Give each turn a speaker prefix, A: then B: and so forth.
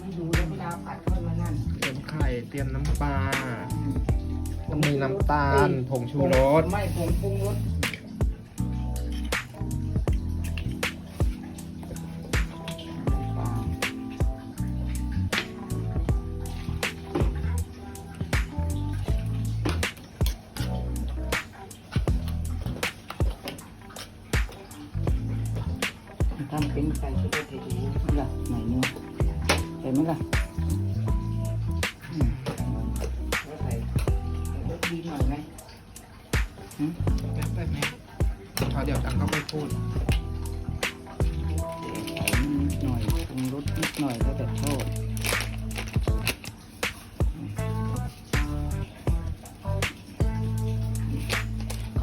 A: ไม่ดูแล้วเวลาผัดค่มานั่น
B: เตรียมไข่เตรียมน้ำปลา
A: ต้องมีน้ำตาล
B: ผงชูรส
A: ไม่ผงปรุงรสทำเป็นไก่ชุได้ดี เห็นไหมล่ะอืมแล้วใส่รสดีหน่อยไหมหืม
B: แบบนี้พอเดี๋ยวจังก็ไปพูด
A: ใส่นิดหน่อยปรุงรสนิดหน่อยแล้วแต่ชอบ